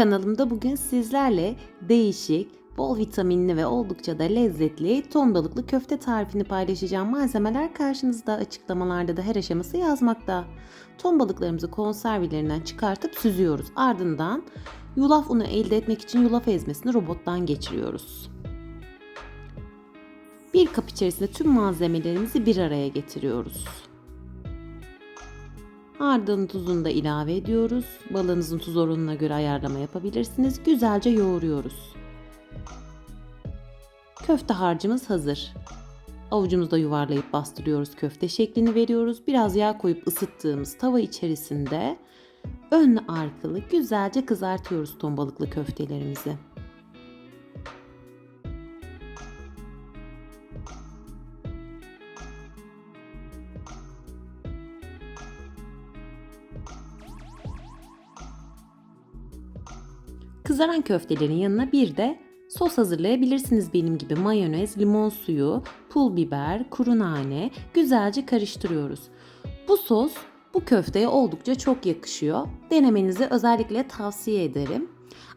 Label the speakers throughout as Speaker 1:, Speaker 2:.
Speaker 1: Kanalımda bugün sizlerle değişik, bol vitaminli ve oldukça da lezzetli ton balıklı köfte tarifini paylaşacağım. Malzemeler karşınızda açıklamalarda da her aşaması yazmakta. Ton balıklarımızı konservelerinden çıkartıp süzüyoruz. Ardından yulaf unu elde etmek için yulaf ezmesini robottan geçiriyoruz. Bir kap içerisinde tüm malzemelerimizi bir araya getiriyoruz. Ardından tuzunu da ilave ediyoruz. Balığınızın tuz oranına göre ayarlama yapabilirsiniz. Güzelce yoğuruyoruz. Köfte harcımız hazır. Avucumuzda yuvarlayıp bastırıyoruz köfte şeklini veriyoruz. Biraz yağ koyup ısıttığımız tava içerisinde önlü arkalı güzelce kızartıyoruz ton balıklı köftelerimizi. Kızaran köftelerin yanına bir de sos hazırlayabilirsiniz benim gibi mayonez, limon suyu, pul biber, kuru nane güzelce karıştırıyoruz. Bu sos bu köfteye oldukça çok yakışıyor. Denemenizi özellikle tavsiye ederim.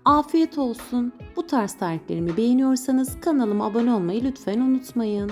Speaker 1: Afiyet olsun. Bu tarz tariflerimi beğeniyorsanız kanalıma abone olmayı lütfen unutmayın.